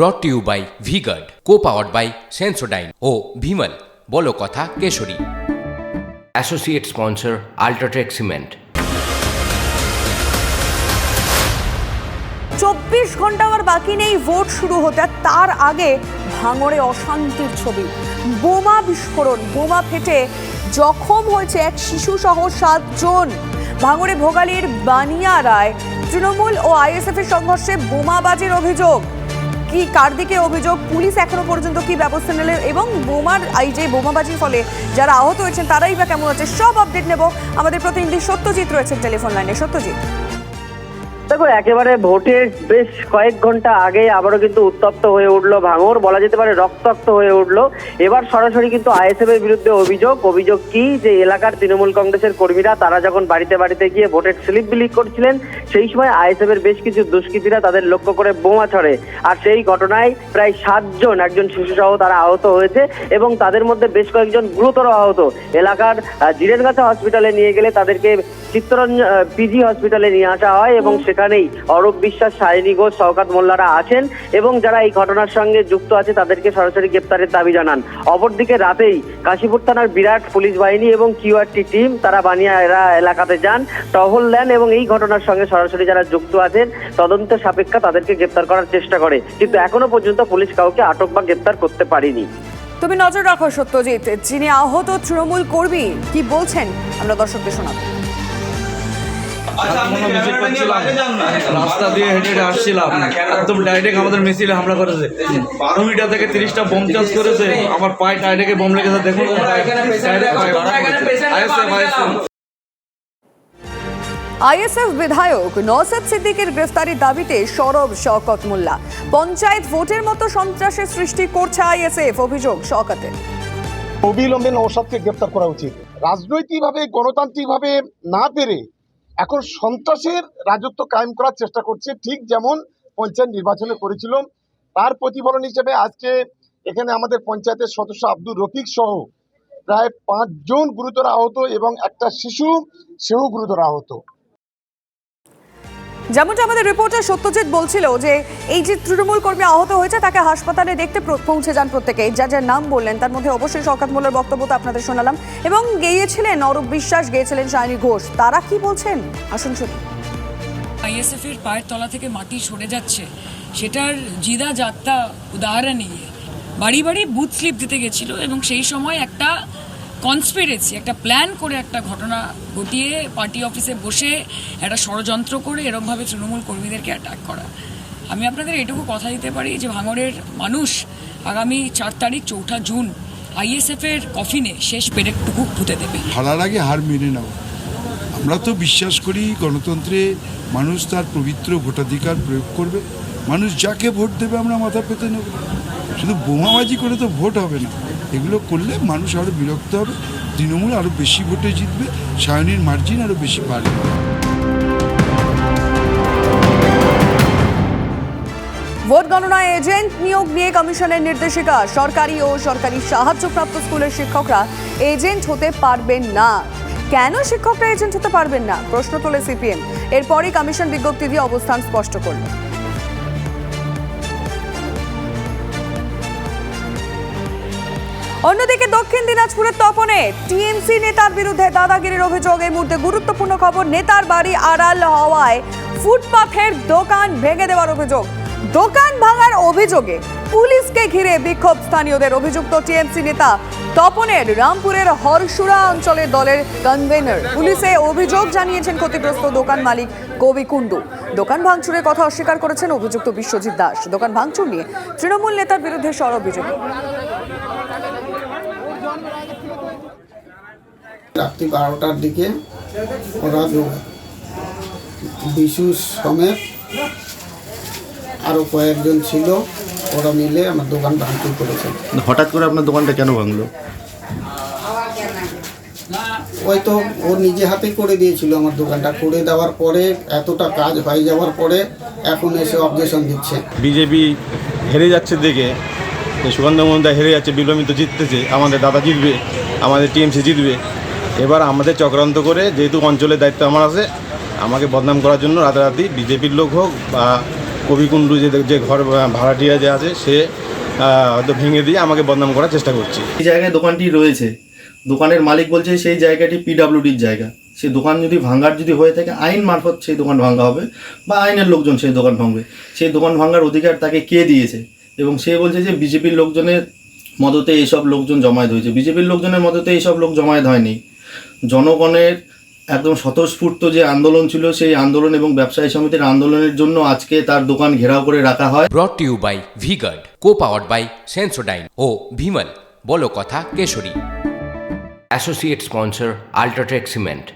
Brought to you by V Guard co powered by Sensodyne ও ভিমল বলো কথা Kesari. Associate sponsor UltraTech cement চব্বিশ ঘণ্টা আর বাকি নেই ভোট শুরু হতে তার আগে ভাঙড়ে অশান্তির ছবি। বোমা বিস্ফোরণ বোমা ফেটে জখম হয়েছে এক শিশু সহ সাতজন। ভাঙড়ে ভোগালীর বানিয়া রায় তৃণমূল ও আইএসএফ এর সংঘর্ষে বোমাবাজির অভিযোগ। কি, কার দিকে অভিযোগ, পুলিশ এখনও পর্যন্ত কি ব্যবস্থা নিলে এবং বোমার, এই যে বোমাবাজির ফলে যারা আহত হয়েছেন, তারাই বা কেমন আছে? সব আপডেট নেব। আমাদের প্রতিনিধি সত্যজিৎ রয়েছেন টেলিফোন লাইনে। সত্যজিৎ। দেখো, একেবারে ভোটের বেশ কয়েক ঘণ্টা আগে আবারও কিন্তু উত্তপ্ত হয়ে উঠল ভাঙর বলা যেতে পারে রক্তাক্ত হয়ে উঠল। এবার সরাসরি কিন্তু আইএসএফ এর বিরুদ্ধে অভিযোগ। অভিযোগ কি? যে এলাকার তৃণমূল কংগ্রেসের কর্মীরা, তারা যখন বাড়িতে বাড়িতে গিয়ে ভোটের স্লিপ বিলি করছিলেন, সেই সময় আইএসএফ এর বেশ কিছু দুষ্কৃতীরা তাদের লক্ষ্য করে বোমা ছড়ে। আর সেই ঘটনায় প্রায় সাতজন একজন শিশু সহ তারা আহত হয়েছে এবং তাদের মধ্যে বেশ কয়েকজন গুরুতর আহত। এলাকার জিরেনগাছা হসপিটালে নিয়ে গেলে তাদেরকে চিত্তরঞ্জন পিজি হসপিটালে নিয়ে আসা হয় এবং সেখানেই অরূপ বিশ্বাস সায়নী ঘোষ শওকাত মোল্লারা আছেন এবং যারা এই ঘটনার সঙ্গে যুক্ত আছে তাদেরকে সরাসরি গ্রেপ্তারের দাবি জানান। অপরদিকে রাতেই কাশীপুর থানার বিরাট পুলিশ বাহিনী এবং কিউআরটি টিম তারা বানিয়া এরা এলাকাতে যান টহল দেন এবং এই ঘটনার সঙ্গে সরাসরি যারা যুক্ত আছেন তদন্ত সাপেক্ষা তাদেরকে গ্রেপ্তার করার চেষ্টা করে। কিন্তু এখনও পর্যন্ত পুলিশ কাউকে আটক বা গ্রেপ্তার করতে পারেনি। তুমি নজর রাখো সত্যজিৎ যিনি আহত তৃণমূল কর্মী কি বলছেন? আমরা দর্শকদের শোনাবো। রাস্তা দিয়ে হেঁটে হেঁটে আসছিলাম। একদম ডাইরেক্ট আমাদের মিছিলে হামলা করেছে। বারো মিটার থেকে তিরিশটা বোম চাষ করেছে। আমার পায়ে ডাইরেক্টে বোম লেগেছে। দেখুন আইএসএফ বিধায়ক নওসাদ সিদ্দিকের গ্রেফতারির দাবিতে সরব শওকত মোল্লা। পঞ্চায়েত ভোটের মতো সন্ত্রাসের সৃষ্টি করছে আইএসএফ অভিযোগ শওকতের অবিলম্বে নৌসাদকে গ্রেপ্তার করা উচিত। রাজনৈতিকভাবে গণতান্ত্রিকভাবে না পেরে এখন সন্ত্রাসের রাজত্ব কায়েম করার চেষ্টা করছে, ঠিক যেমন পঞ্চায়েত নির্বাচনে করেছিল তার প্রতিফলন হিসেবে আজকে এখানে আমাদের পঞ্চায়েতের সদস্য আব্দুর রফিক সহ প্রায় পাঁচজন গুরুতর আহত এবং একটা শিশু, সেও গুরুতর আহত। যেমনটা আমাদের রিপোর্টার সত্যজিৎ বলছিল যে এই যে তৃণমূল কর্মী আহত হয়েছে, তাকে হাসপাতালে দেখতে পৌঁছে যান প্রত্যেকে যা যার নাম বললেন, তার মধ্যে অবশ্যই শওকত মোল্লার বক্তব্য তো আপনাদের শোনালাম। এবং গেয়েছিলেন, অরূপ বিশ্বাস গেয়েছিলেন শাইনী ঘোষ। তারা কি বলছেন? আসুন শুনি। আইএসএফ এর পায়ের তলা থেকে মাটি সরে যাচ্ছে। সেটার জিদা যাত্রা উদাহরণ বাড়ি বাড়ি বুথ স্লিপ দিতে গেছিল এবং সেই সময় একটা কনস্পিরেসি একটা প্ল্যান করে একটা ঘটনা ঘটিয়ে পার্টি অফিসে বসে একটা ষড়যন্ত্র করে এরমভাবে তৃণমূল কর্মীদেরকে অ্যাটাক করা। আমি আপনাদের এটুকু কথা দিতে পারি যে ভাঙড়ের মানুষ আগামী চার তারিখ চৌঠা জুন আইএসএফ এর কফিনে শেষ পেরেকটুকু পুঁতে দেবে। হারার আগে হার মেনে নাও। আমরা তো বিশ্বাস করি গণতন্ত্রে মানুষ তার পবিত্র ভোটাধিকার প্রয়োগ করবে। মানুষ যাকে ভোট দেবে আমরা মাথা পেতে নেব। শুধু বোমাবাজি করে তো ভোট হবে না। এগুলো করলে মানুষ আরও বিরক্ত হবে। তৃণমূল আরও বেশি ভোটে জিতবে, সায়নীর মার্জিন আরও বেশি বাড়বে। ভোট গণনায় এজেন্ট নিয়োগ নিয়ে কমিশনের নির্দেশিকা। সরকারি ও সরকারি সাহায্যপ্রাপ্ত স্কুলের শিক্ষকরা এজেন্ট হতে পারবেন না। কেন শিক্ষকরা এজেন্ট হতে পারবেন না? প্রশ্ন তোলে সিপিএম। এরপরই কমিশন বিজ্ঞপ্তি দিয়ে অবস্থান স্পষ্ট করল। অন্যদিকে দক্ষিণ দিনাজপুরের তপনে টিএমসি নেতার বিরুদ্ধে দাদাগিরির অভিযোগ। এই মুহূর্তে গুরুত্বপূর্ণ খবর, নেতার বাড়ি আড়াল হওয়ায় ফুটপাথের দোকান ভেঙে দেওয়ার অভিযোগ। দোকান ভাঙার অভিযোগে পুলিশকে ঘিরে বিক্ষোভ স্থানীয়দের। অভিযুক্ত টিএমসি নেতা তপনের রামপুরের হরসুরা অঞ্চলের দলের কনভেনর পুলিশে অভিযোগ জানিয়েছেন ক্ষতিগ্রস্ত দোকান মালিক কবি কুণ্ডু। দোকান ভাঙচুরের কথা অস্বীকার করেছেন অভিযুক্ত বিশ্বজিৎ দাস। দোকান ভাঙচুর নিয়ে তৃণমূল নেতার বিরুদ্ধে সর অভিযোগ রাত্রি বারোটার দিকে ওরা বিশু সমেত আরও কয়েকজন ছিল ওরা মিলে আমার দোকান ভাঙচুর করেছে। হঠাৎ করে আপনার দোকানটা কেন ভাঙলো? ওই তো ও নিজে হাতে করে দিয়েছিল আমার দোকানটা। করে দেওয়ার পরে এতটা কাজ হয়ে যাওয়ার পরে এখন এসে অবজেশন দিচ্ছে। বিজেপি হেরে যাচ্ছে দেখে যে সুগন্ধ মন্দা হেরে যাচ্ছে বিলম্বিত জিততেছে আমাদের দাদা জিতবে আমাদের টিএমসি জিতবে। এবার আমাদের চক্রান্ত করে যেহেতু অঞ্চলের দায়িত্ব আমার আছে, আমাকে বদনাম করার জন্য রাতারাতি বিজেপির লোক হোক বা কবিকুণ্ডু যে যে ঘর ভাড়াটিয়া যে আছে, সে হয়তো ভেঙে দিয়ে আমাকে বদনাম করার চেষ্টা করছে। এই জায়গায় দোকানটি রয়েছে। দোকানের মালিক বলছে সেই জায়গাটি পিডাব্লিউডির জায়গা। সেই দোকান যদি ভাঙ্গার যদি হয়ে থাকে, আইন মারফত সেই দোকান ভাঙ্গা হবে বা আইনের লোকজন সেই দোকান ভাঙবে। সেই দোকান ভাঙ্গার অধিকার তাকে কে দিয়েছে? এবং সে বলছে যে বিজেপির লোকজনের মদতে এইসব লোকজন জমায়েত হয়েছে। বিজেপির লোকজনের মদতে এইসব লোক জমায়েত হয়নি। জনগণের একদম স্বতঃস্ফূর্ত যে আন্দোলন ছিল সেই আন্দোলন এবং ব্যবসায়ী সমিতির আন্দোলনের জন্য আজকে তার দোকান ঘেরাও করে রাখা হয়। Brought you by V Guard co powered by Sensodyne ও ভিমল বলো কথা Kesari. Associate sponsor UltraTech cement